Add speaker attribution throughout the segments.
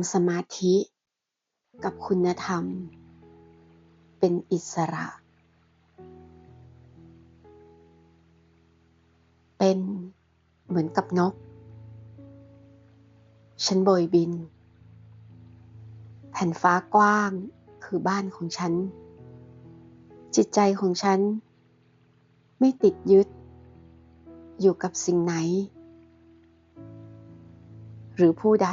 Speaker 1: ำสมาธิกับคุณธรรม เป็นอิสระ เป็นเหมือนกับนก ฉันโบยบิน แผ่นฟ้ากว้างคือบ้านของฉัน จิตใจของฉัน ไม่ติดยึด อยู่กับสิ่งไหน หรือผู้ใด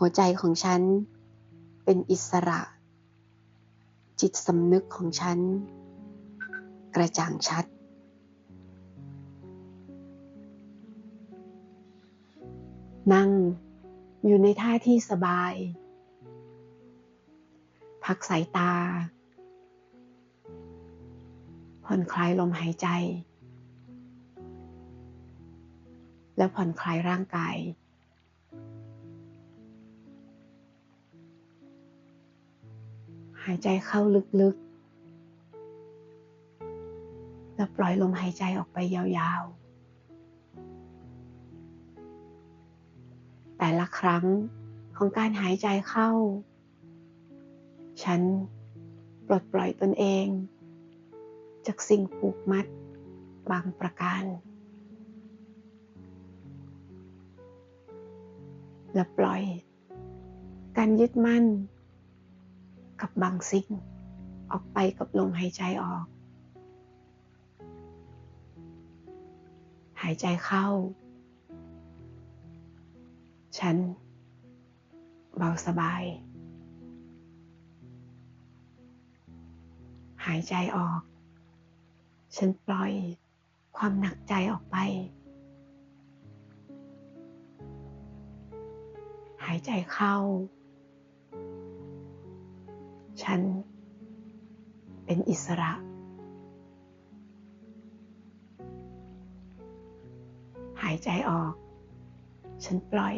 Speaker 1: หัวใจของฉันเป็นอิสระ จิตสำนึกของฉัน กระจ่างชัด นั่งอยู่ในท่าที่สบาย พักสายตา ผ่อนคลายลมหายใจ และผ่อนคลายร่างกายายใจเข้าลึกๆ แล้วปล่อยลมหายใจออกไปยาวๆ แต่ละครั้งของการหายใจเข้า ฉันปลดปล่อยตนเอง จากสิ่งผูกมัดบางประการ และปล่อย การยึดมั่น กับบางสิ่ง ออกไปกับลมหายใจออก หายใจเข้า ฉัน เบาสบาย หายใจออก ฉันปล่อยความหนักใจออกไป หายใจเข้า ฉันเป็นอิสระ หายใจออก ฉันปล่อย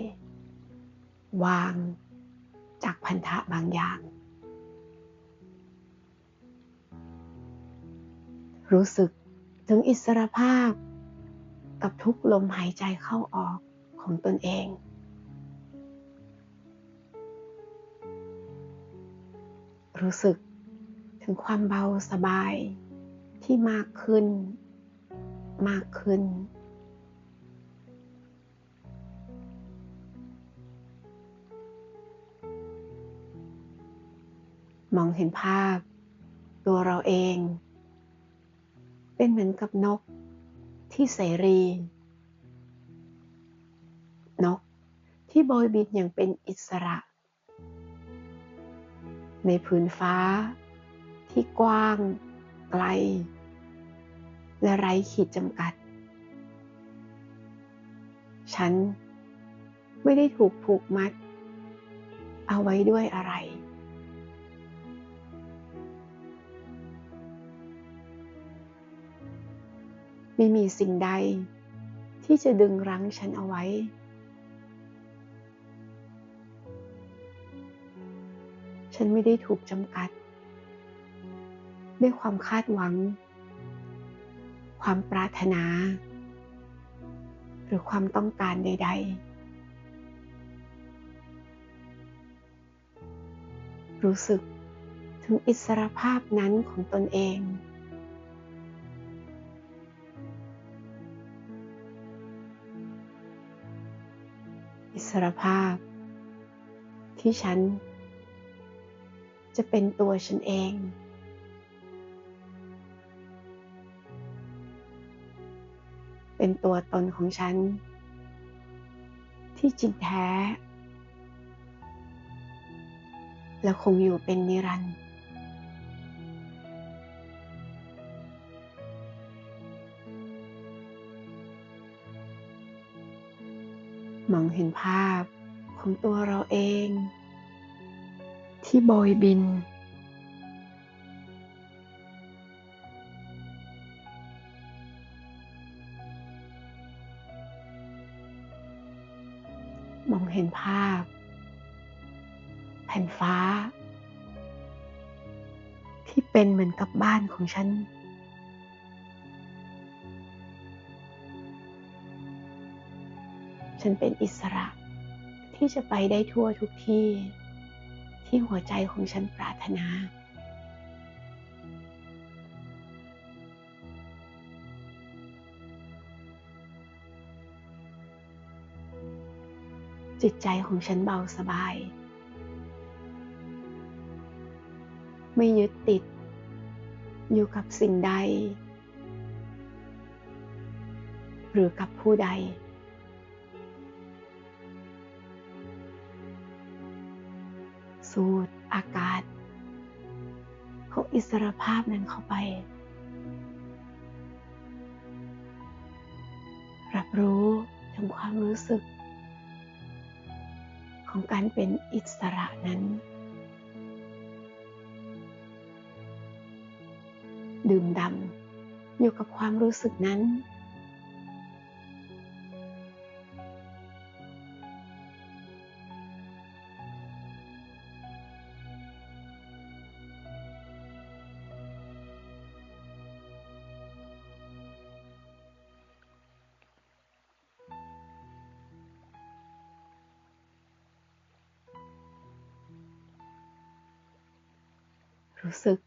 Speaker 1: วางจากพันธะบางอย่าง รู้สึกถึงอิสรภาพกับทุกลมหายใจเข้าออกของตนเอง รู้สึกถึงความเบาสบายที่มากขึ้น มากขึ้น มองเห็นภาพ ตัวเราเอง เป็นเหมือนกับนกที่เสรี นกที่โบยบินอย่างเป็นอิสระ ในพื้นฟ้า ที่กว้าง ไกล และไร้ขีดจำกัด ฉันไม่ได้ถูกผูกมัด เอาไว้ด้วยอะไร ไม่มีสิ่งใดที่จะดึงรั้งฉันเอาไว้ ฉันไม่ได้ถูกจำกัด ด้วยความคาดหวัง ความปรารถนา หรือความต้องการใด ๆ รู้สึกถึงอิสรภาพนั้นของตนเองอิสรภาพ ที่ฉัน จะเป็นตัวฉันเอง เป็นตัวตนของฉัน ที่จริงแท้ และคงอยู่เป็นนิรันดร์มองเห็นภาพของตัวเราเอง ที่โบยบิน มองเห็นภาพ แผ่นฟ้า ที่เป็นเหมือนกับบ้านของฉันฉันเป็นอิสระที่จะไปได้ทั่วทุกที่ ที่หัวใจของฉันปรารถนา จิตใจของฉันเบาสบาย ไม่ยึดติด อยู่กับสิ่งใด หรือกับผู้ใด สูดอากาศ ของอิสรภาพนั้นเข้าไป รับรู้ถึงความรู้สึก ของการเป็นอิสระนั้นดื่มดำอยู่กับความรู้สึกนั้น รู้สึก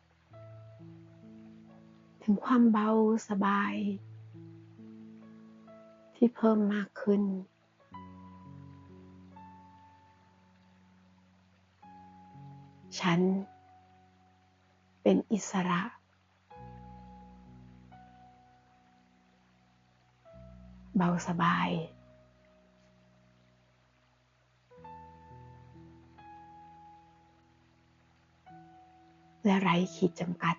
Speaker 1: ถึงความเบาสบาย ที่เพิ่มมากขึ้น ฉันเป็นอิสระ เบาสบาย และไร้ขีดจำกัด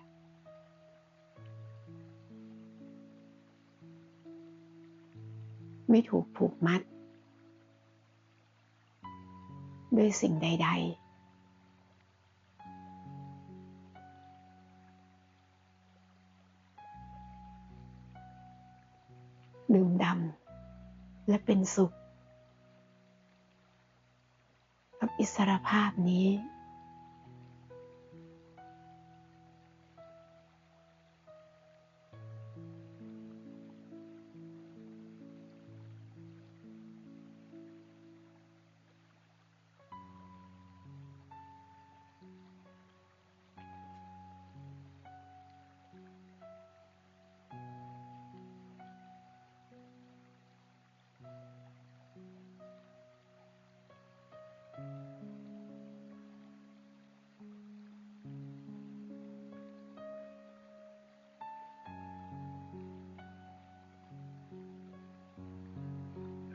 Speaker 1: ไม่ถูกผูกมัด ด้วยสิ่งใด ๆดื่มดำและเป็นสุข กับอิสรภาพนี้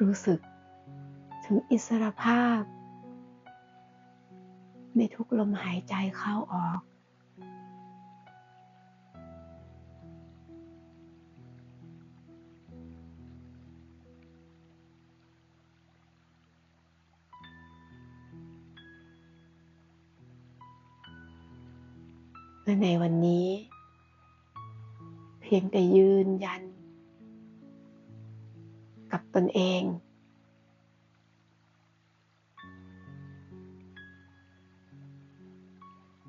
Speaker 1: รู้สึกถึงอิสรภาพ ในทุกลมหายใจเข้าออก และในวันนี้ เพียงแต่ยืนยัน กับตนเอง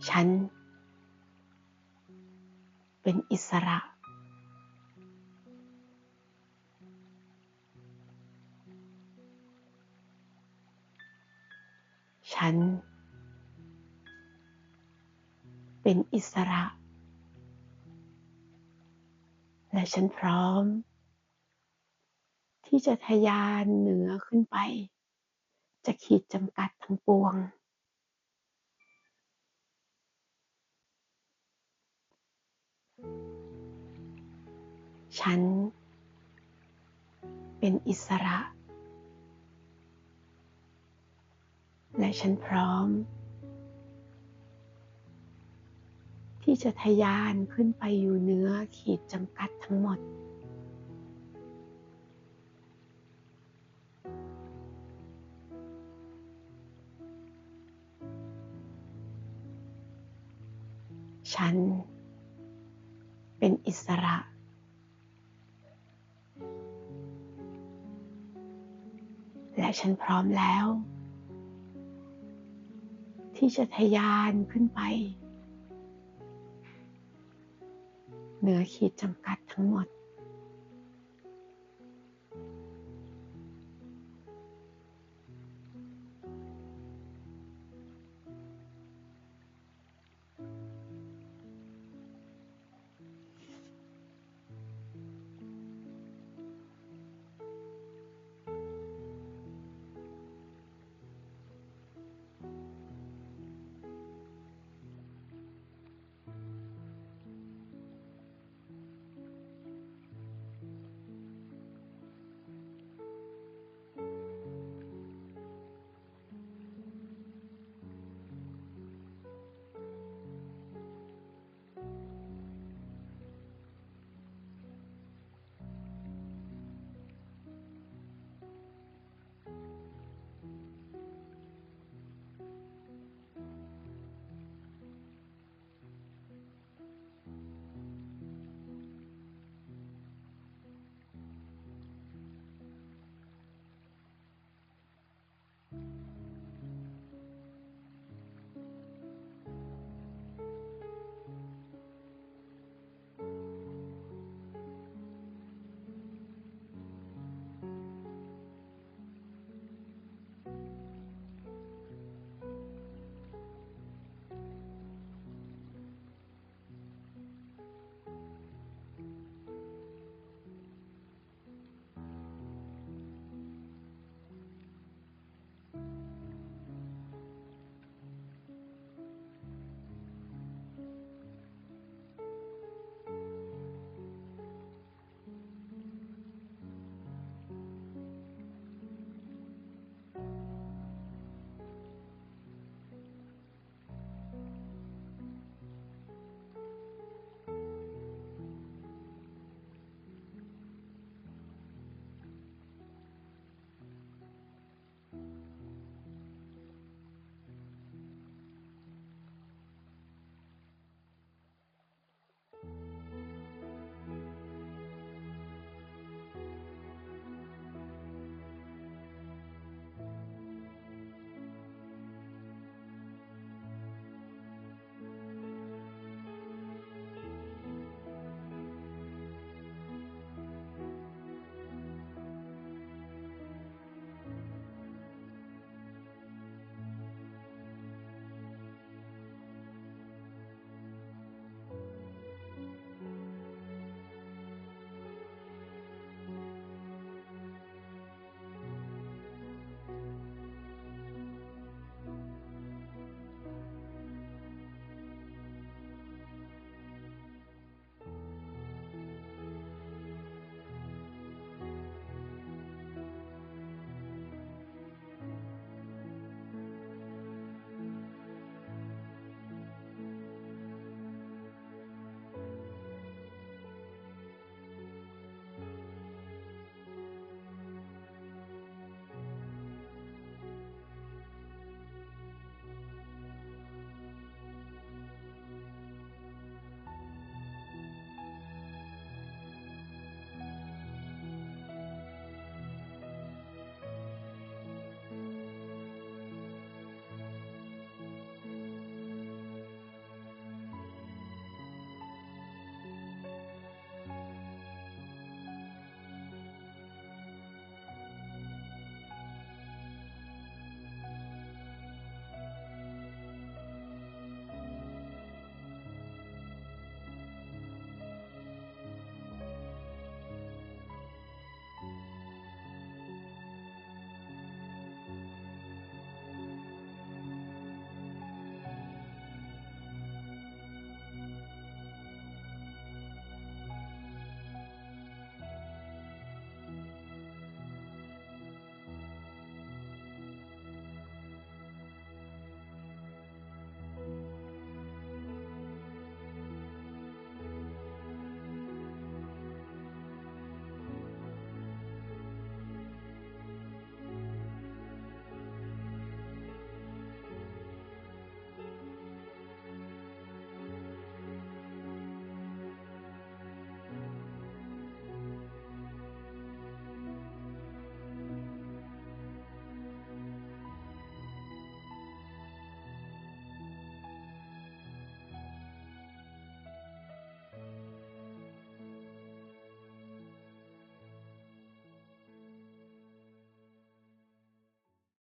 Speaker 1: ฉัน เป็นอิสระ ฉัน เป็นอิสระ และฉันพร้อม ที่จะทะยานเหนือขึ้นไป จะขีดจำกัดทั้งปวง ฉันเป็นอิสระ และฉันพร้อม ที่จะทะยานขึ้นไปอยู่เหนือขีดจำกัดทั้งหมด ฉันเป็นอิสระ และฉันพร้อมแล้ว ที่จะทะยานขึ้นไป เหนือขีดจำกัดทั้งหมด